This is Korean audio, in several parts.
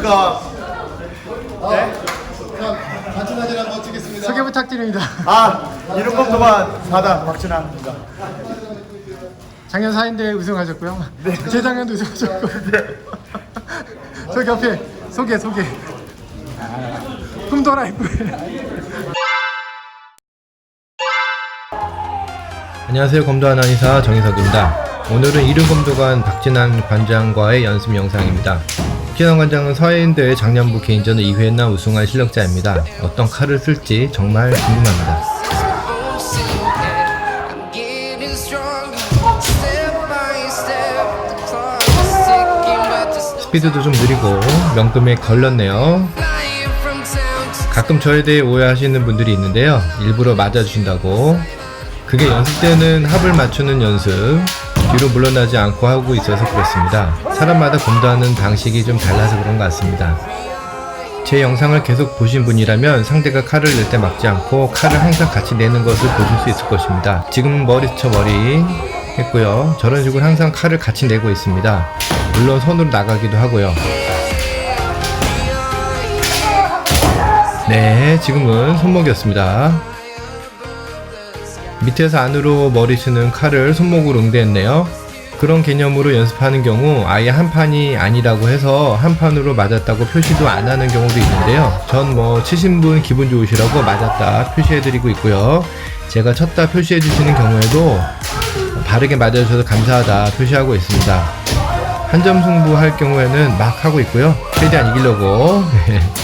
감사합니다. 자, 같이 사진 한번 찍겠습니다. 소개 부탁드립니다. 아, 이름 검도반 4단 박진환입니다. 작년 4인대 우승하셨고요. 재작년도 우승하셨고. 저기 옆에 소개 소개. 흠도라이프. 안녕하세요. 검도한 한의사 정희석입니다. 오늘은 이른 검도관 박진환 관장과의 연습 영상입니다. 박진환 관장은 서해인대회 작년부 개인전을 2회나 우승한 실력자입니다. 어떤 칼을 쓸지 정말 궁금합니다. 스피드도 좀 느리고 명금에 걸렸네요. 가끔 저에 대해 오해하시는 분들이 있는데요. 일부러 맞아주신다고. 그게 연습 때는 합을 맞추는 연습, 뒤로 물러나지 않고 하고 있어서 그렇습니다. 사람마다 검도하는 방식이 좀 달라서 그런 것 같습니다. 제 영상을 계속 보신 분이라면 상대가 칼을 낼 때 막지 않고 칼을 항상 같이 내는 것을 보실 수 있을 것입니다. 지금은 머리 스쳐 머리 했고요. 저런 식으로 항상 칼을 같이 내고 있습니다. 물론 손으로 나가기도 하고요. 네, 지금은 손목이었습니다. 밑에서 안으로 머리 쓰는 칼을 손목으로 응대했네요. 그런 개념으로 연습하는 경우 아예 한 판이 아니라고 해서 한 판으로 맞았다고 표시도 안 하는 경우도 있는데요. 전 뭐 치신 분 기분 좋으시라고 맞았다 표시해드리고 있고요. 제가 쳤다 표시해주시는 경우에도 바르게 맞아주셔서 감사하다 표시하고 있습니다. 한 점 승부 할 경우에는 막 하고 있고요. 최대한 이기려고.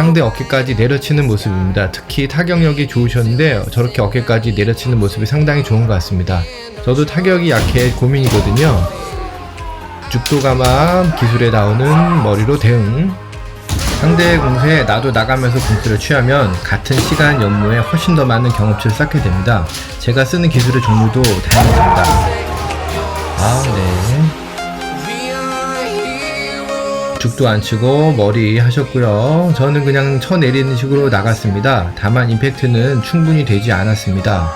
상대 어깨까지 내려치는 모습입니다. 특히 타격력이 좋으셨는데 저렇게 어깨까지 내려치는 모습이 상당히 좋은 것 같습니다. 저도 타격이 약해 고민이거든요. 죽도가마 기술에 나오는 머리로 대응. 상대의 공세에 나도 나가면서 공수를 취하면 같은 시간 연무에 훨씬 더 많은 경험치를 쌓게 됩니다. 제가 쓰는 기술의 종류도 다양해집니다. 아, 네. 죽도 안 치고 머리 하셨고요. 저는 그냥 쳐 내리는 식으로 나갔습니다. 다만 임팩트는 충분히 되지 않았습니다.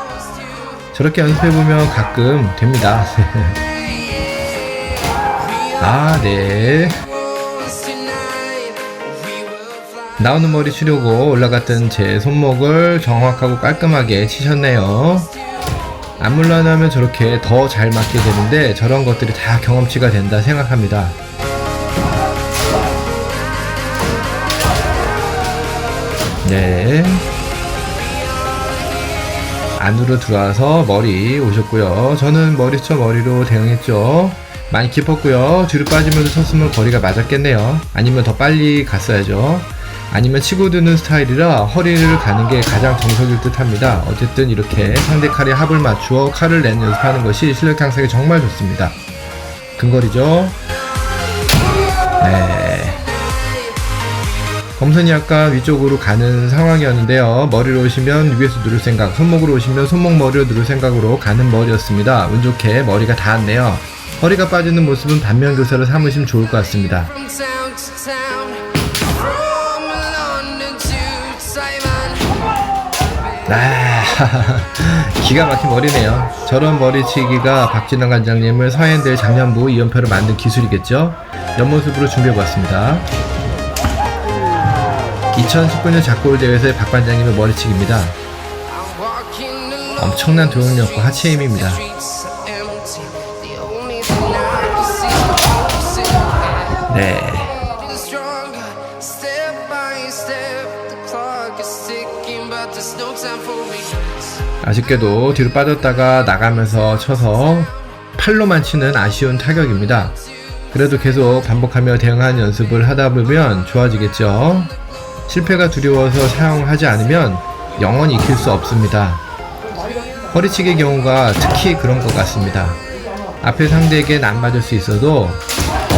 저렇게 연습해보면 가끔 됩니다. 아, 네. 나오는 머리 치려고 올라갔던 제 손목을 정확하고 깔끔하게 치셨네요. 안 물러나면 저렇게 더 잘 맞게 되는데 저런 것들이 다 경험치가 된다 생각합니다. 네. 안으로 들어와서 머리 오셨고요. 저는 머리쳐 머리로 대응했죠. 많이 깊었고요. 뒤로 빠지면서 쳤으면 거리가 맞았겠네요. 아니면 더 빨리 갔어야죠. 아니면 치고 드는 스타일이라 허리를 가는 게 가장 정석일 듯 합니다. 어쨌든 이렇게 상대 칼에 합을 맞추어 칼을 내는 연습하는 것이 실력 향상에 정말 좋습니다. 근거리죠. 네. 검선이 아까 위쪽으로 가는 상황이었는데요. 머리로 오시면 위에서 누를 생각, 손목으로 오시면 손목 머리로 누를 생각으로 가는 머리였습니다. 운 좋게 머리가 닿았네요. 허리가 빠지는 모습은 반면 교사로 삼으시면 좋을 것 같습니다. 아, 기가 막힌 머리네요. 저런 머리치기가 박진환 관장님을 서해인대 작년부 2연패로 만든 기술이겠죠? 옆모습으로 준비해보았습니다. 2019년 작골 대회에서의 박 관장님의 머리치기입니다. 엄청난 도용력과 하체 힘입니다. 네. 아쉽게도 뒤로 빠졌다가 나가면서 쳐서 팔로만 치는 아쉬운 타격입니다. 그래도 계속 반복하며 대응하는 연습을 하다 보면 좋아지겠죠. 실패가 두려워서 사용하지 않으면 영원히 익힐 수 없습니다. 허리치기 경우가 특히 그런 것 같습니다. 앞에 상대에겐 안 맞을 수 있어도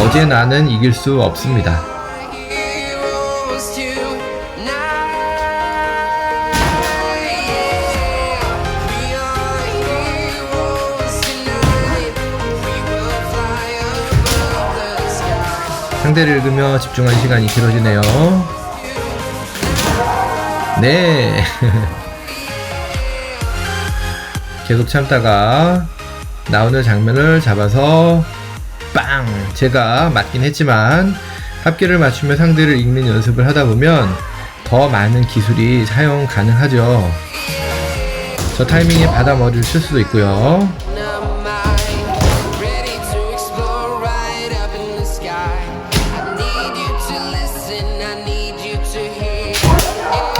어제 나는 이길 수 없습니다. 상대를 읽으며 집중한 시간이 길어지네요. 네. 계속 참다가 나오는 장면을 잡아서 빵! 제가 맞긴 했지만 합계를 맞추며 상대를 읽는 연습을 하다 보면 더 많은 기술이 사용 가능하죠. 저 타이밍에 바다 머리를 쓸 수도 있고요.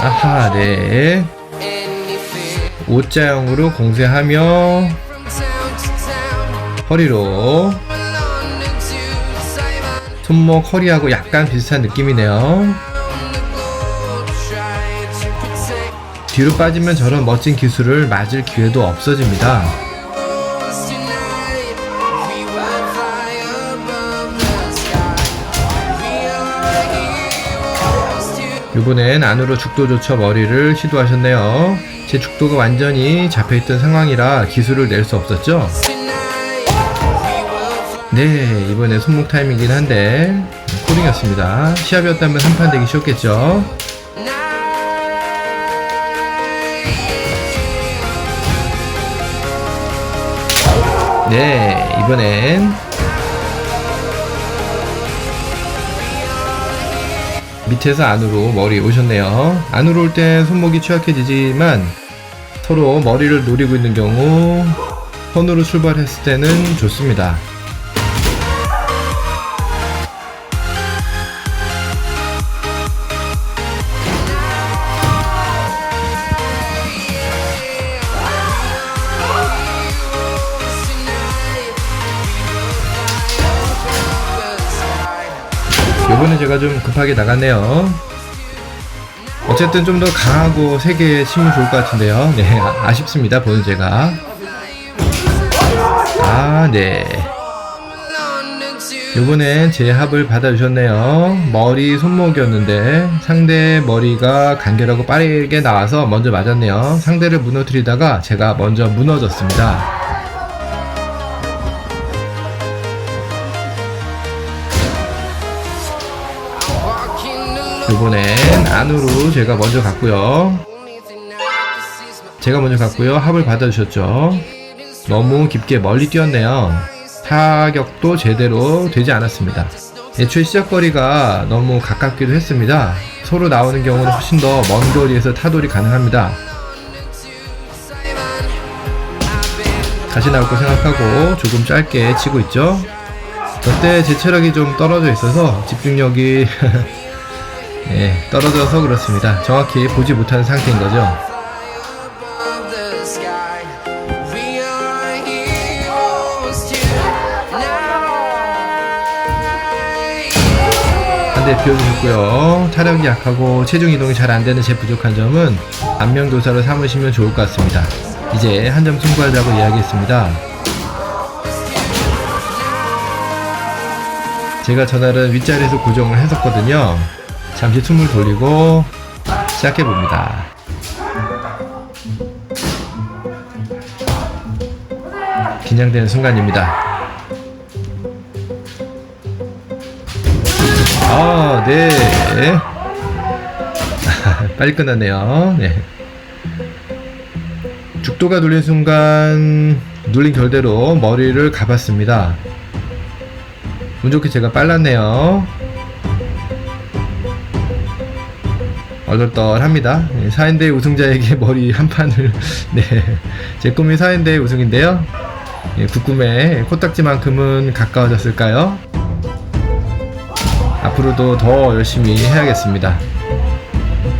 아하, 네. any fear. 옷자형으로 공세하며 허리로 손목 허리하고 약간 비슷한 느낌이네요. 뒤로 빠지면 저런 멋진 기술을 맞을 기회도 없어집니다. 이번엔 안으로 죽도 조쳐 머리를 시도하셨네요. 제 죽도가 완전히 잡혀있던 상황이라 기술을 낼 수 없었죠. 네, 이번에 손목 타임이긴 한데 코딩이었습니다. 시합이었다면 한판 되기 쉬웠겠죠. 네, 이번엔 밑에서 안으로 머리 오셨네요. 안으로 올땐 손목이 취약해지지만 서로 머리를 노리고 있는 경우 손으로 출발했을 때는 좋습니다. 요번에 제가 좀 급하게 나갔네요. 어쨌든 좀 더 강하고 세게 치면 좋을 것 같은데요. 네, 아- 아쉽습니다. 보는 제가. 아, 네. 요번엔 제 합을 받아주셨네요. 머리 손목이었는데 상대 머리가 간결하고 빠르게 나와서 먼저 맞았네요. 상대를 무너뜨리다가 제가 먼저 무너졌습니다. 요번엔 안으로 제가 먼저 갔고요. 제가 먼저 갔고요. 합을 받아주셨죠. 너무 깊게 멀리 뛰었네요. 타격도 제대로 되지 않았습니다. 애초에 시작거리가 너무 가깝기도 했습니다. 서로 나오는 경우는 훨씬 더 먼 거리에서 타돌이 가능합니다. 다시 나올 거 생각하고 조금 짧게 치고 있죠. 저때 제 체력이 좀 떨어져 있어서 집중력이 예, 떨어져서 그렇습니다. 정확히 보지 못하는 상태인 거죠. above the sky. We are heroes tonight. 한대 비워주셨고요. 타력이 약하고 체중 이동이 잘 안 되는 제 부족한 점은 안면교사로 삼으시면 좋을 것 같습니다. 이제 한 점 승부하자고 이야기했습니다. 제가 전날은 윗자리에서 고정을 했었거든요. 잠시 숨을 돌리고 시작해 봅니다. 긴장되는 순간입니다. 아, 네. 빨리 끝났네요. 네. 죽도가 눌린 순간 눌린 결대로 머리를 가봤습니다. 운 좋게 제가 빨랐네요. 얼떨떨합니다. 네, 4인대 우승자에게 머리 한 판을 네. 제 꿈이 4인대 우승인데요. 예, 국꿈에 코딱지만큼은 가까워졌을까요? 앞으로도 더 열심히 해야겠습니다.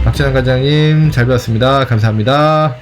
박진환 과장님 잘 배웠습니다. 감사합니다.